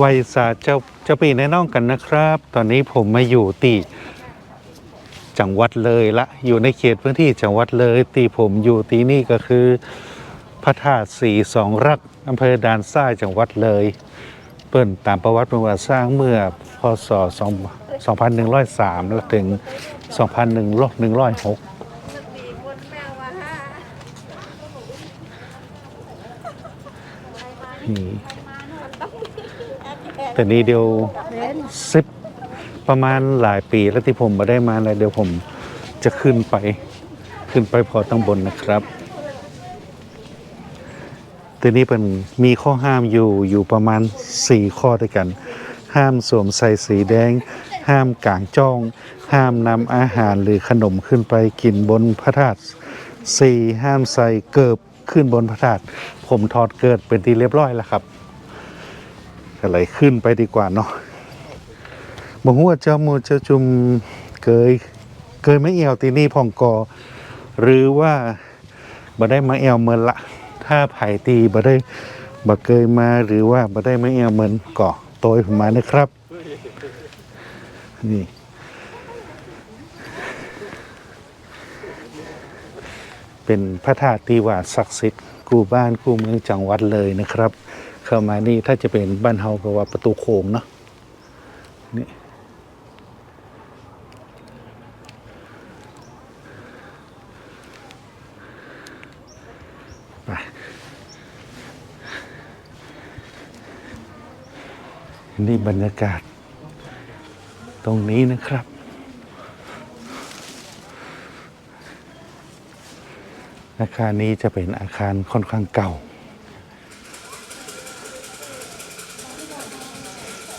วัยศาสตร์เจ้าเจ้าปีแน่น้องกันนะครับ ตอนนี้ผมมาอยู่ที่จังหวัดเลยละ อยู่ในเขตพื้นที่จังหวัดเลยที่ผมอยู่ที่นี่ก็คือพระธาตุสีสองรักอำเภอด่านซ้ายจังหวัดเลย เปิ้นตามประวัติประวัติสร้างเมื่อพศ2 2103 และถึง 2106นี่ แต่นี้เดียวสิบประมาณหลายปีแล้วที่ผมมาได้มาแล้วเดี๋ยวผมจะขึ้นไปขึ้นไปพอตั้งบนนะครับแต่นี้เป็นมีข้อห้ามอยู่อยู่ประมาณ 4 ข้อด้วยกัน ห้ามสวมใส่สีแดง ห้ามกางจ้อง ห้ามนำอาหารหรือขนมขึ้นไปกินบนพระธาตุสี่ห้ามใส่เกิบขึ้นบนพระธาตุผมถอดเกิดเป็นที่เรียบร้อยแล้วครับ ก็เลยขึ้นไปดีกว่าเนาะบ่ฮู้ว่าเจ้าหมูเจ้าจุมเกยเกยไม่เอวตีนี่พ่องกอ หรือว่าบ่ได้มาเอวเมินละถ้าไผ่ตีบ่ได้บ่เกยมาหรือว่าบ่ได้มาเอวเมินก่อโตยผมมานะครับ นี่เป็นพระธาตุที่ว่าศักดิ์สิทธิ์กูบ้านกูเมืองจังหวัดเลยนะครับ เข้ามานี่ถ้าจะเป็นบ้านเฮาก็ว่าประตูโขงเนาะนี่ไปนี่บรรยากาศ ตรงนี้นะครับ อาคารนี้จะเป็นอาคารค่อนข้างเก่า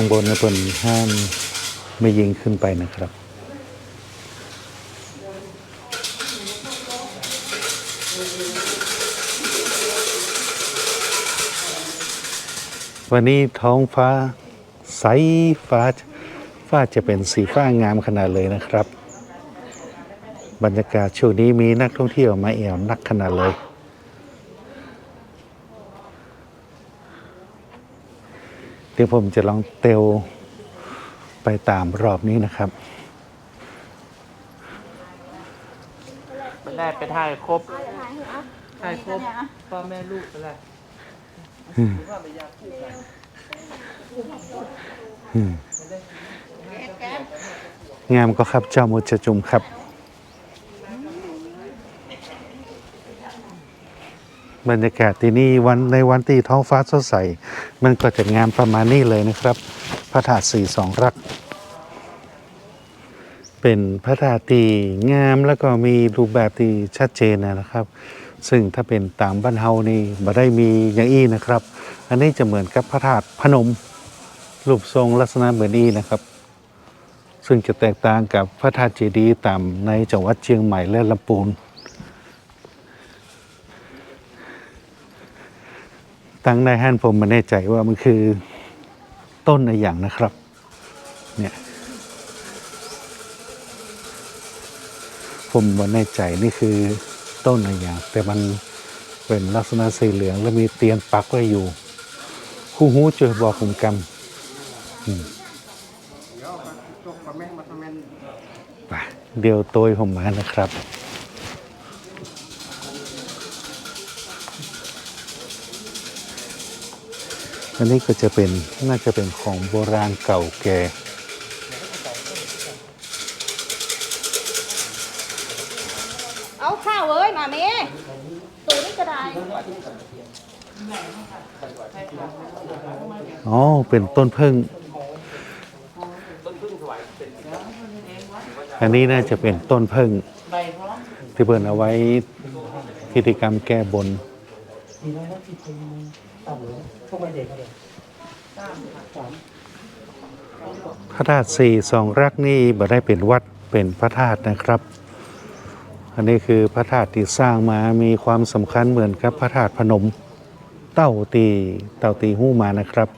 งบนนะเพิ่นห้ามไม่ยิงขึ้นไปนะครับ วันนี้ท้องฟ้าใสฟ้าฟ้าจะเป็นสีฟ้างามขนาดเลยนะครับ บรรยากาศช่วงนี้มีนักท่องเที่ยวมาแอวนักขนาดเลย เดี๋ยวผมจะลองเตลไปตามรอบนี้นะครับ มันได้ไปถ่ายครบถ่ายครบพ่อแม่ลูกไปเลยงามก็ครับเจ้ามุจจุมครับ บรรยากาศที่นี่วันในวันที่ท้องฟ้าสดใส มันก็จะงามประมาณนี้เลยนะครับ พระธาตุสีสองรัก เป็นพระธาตุที่งามแล้วก็มีรูปแบบที่ชัดเจนนะครับ ซึ่งถ้าเป็นตามบ้านเฮานี่บ่ได้มีอย่างอี้นะครับ อันนี้จะเหมือนกับพระธาตุพนม รูปทรงลักษณะเหมือนอี้นะครับ ซึ่งจะแตกต่างกับพระธาตุเจดีย์ตามในจังหวัดเชียงใหม่และลำพูน ตั้งในฮั่นผมม่แน่ใจว่ามันคือต้นอะไรอย่างนะครับ เนี่ยผมม่แน่ใจนี่คือต้นอะไรอย่าง แต่มันเป็นลักษณะสีเหลืองแล้วมีเตียนปักไว้อยู่ คู่หูช่วยบอกผมกำไปเดี๋ยวตัวผมมานะครับ อันนี้ก็จะเป็นน่าจะเป็นของโบราณเก่าแก่เอาข้าวเอ้ยมาเมตูนี่ก็ได้อ๋อ เป็นต้นพึ่ง อันนี้น่าจะเป็นต้นพึ่งใบพร้อมที่เพิ่นเอาไว้พิธีกรรมแก้บน มีร้อยละสิบเป็นต่ำเลยพวกวัยเด็กอะไรสามพระธาตุสี่สองรักนี่บ่ได้เป็นวัดเป็นพระธาตุนะครับ อันนี้คือพระธาตุที่สร้างมามีความสำคัญเหมือนกับพระธาตุพนมเต้าตีเต้าตีหู้มานะครับ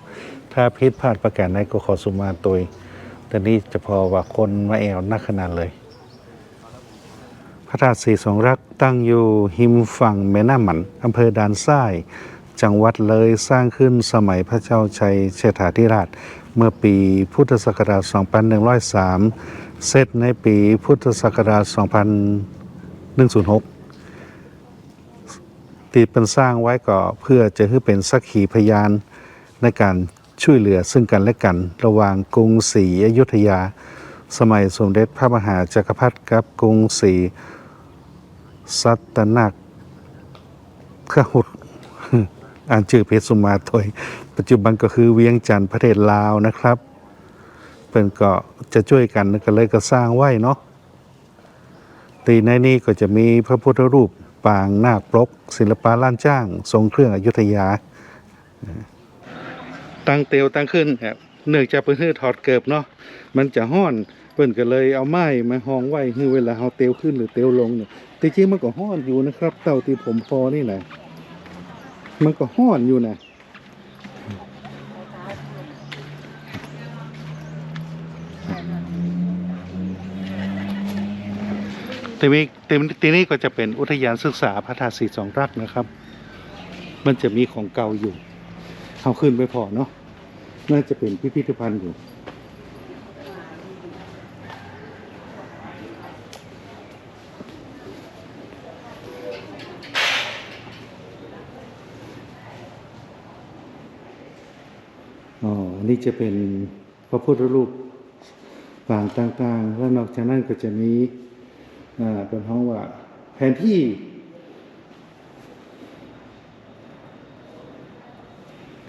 ถ้าพิษพลาดประการใดก็ขอสุมาตัวแต่นี่จะพอว่าคนมาแอวนักขนาดเลย พระธาตุสี่สองรักตั้งอยู่หิมฝั่งแม่น้ำหมันอำเภอด่านซ้าย จังหวัดเลยสร้างขึ้นสมัยพระเจ้าชัยเชษฐาธิราช เมื่อปีพุทธศักราช 2103 เสร็จในปีพุทธศักราช 2106ตีเป็นสร้างไว้ก็เพื่อจะให้เป็นสักขีพยานในการช่วยเหลือซึ่งกันและกันระหว่างกรุงศรีอยุธยา สมัยสมเด็จพระมหาจักรพรรดิกับกรุงศรีสัตนักขหุด อ่านชื่อเพชรสุมาถอยปัจจุบันก็คือเวียงจันทร์ประเทศลาวนะครับเป็นก็จะช่วยกันก็เลยก็สร้างไว้เนาะตีในนี้ก็จะมีพระพุทธรูปปางนาคปรกศิลปะล้านจ้าง ทรงเครื่องอยุธยา ตั้งเตียวตั้งขึ้นครับเนื่องจากเพิ่นถอดเกิบเนาะมันจะห้อนเพิ่นก็เลยเอาไม้มาห้องไว้คือเวลาเฮาเตียวขึ้นหรือเตียวลงเนี่ยแต่จริงมันก็ห้อนอยู่นะครับ เต่าที่ผมพอนี่แหละ มันก็ห้อนอยู่นะทีนี้ทีนี้ก็จะเป็นอุทยานศึกษาพระธาตุสีสองรักนะครับ มันจะมีของเก่าอยู่เอาขึ้นไปพอเนาะน่าจะเป็นพิพิธภัณฑ์อยู่ อ๋อ นี่จะเป็นพระพุทธรูปปางต่างๆ แล้วนอกจากนั้นก็จะมีเป็นห้องว่าแผนที่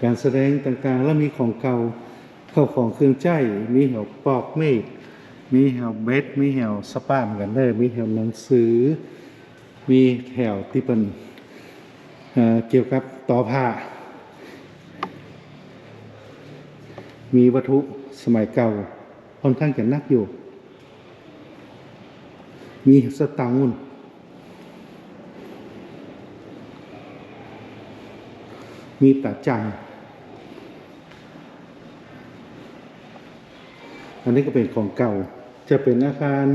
การแสดงต่างๆ แล้วมีของเก่าเข้าของเครื่องใจ มีแหวปอกเมฆมีแหวเบ็ดมีแหวสปามกันเด้ มีแหวหนังสือ มีแถวที่เป็นเเกี่ยวกับต่อผ้า มีวัตถุสมัยเก่าค่อนข้างจะนักอยู่ มีสตังค์นู่นมีตาจัง อันนี้ก็เป็นของเก่า จะเป็นอาคาร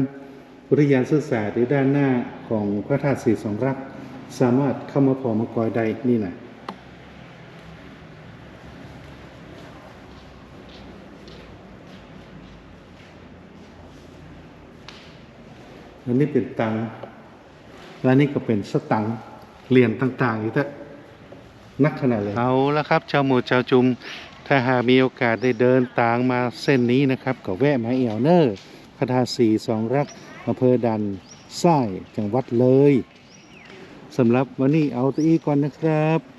อุทยานศึกษาที่ด้านหน้าของพระธาตุสีสองรัก สามารถเข้ามาพอมากอยใดนี่นะ อันนี้เป็นตังและนี่ก็เป็นสตังเหรียญต่างๆอีกแล้วนักขนาดเลยเอาละครับชาวหมู่ชาวจุม ถ้าหากมีโอกาสได้เดินตางมาเส้นนี้นะครับก็แวะมาเอวเนอร์พระธาตุสีสองรักอำเภอดันส้ายจังหวัดเลยสำหรับวันนี้เอาตัวอีก่อนนะครับ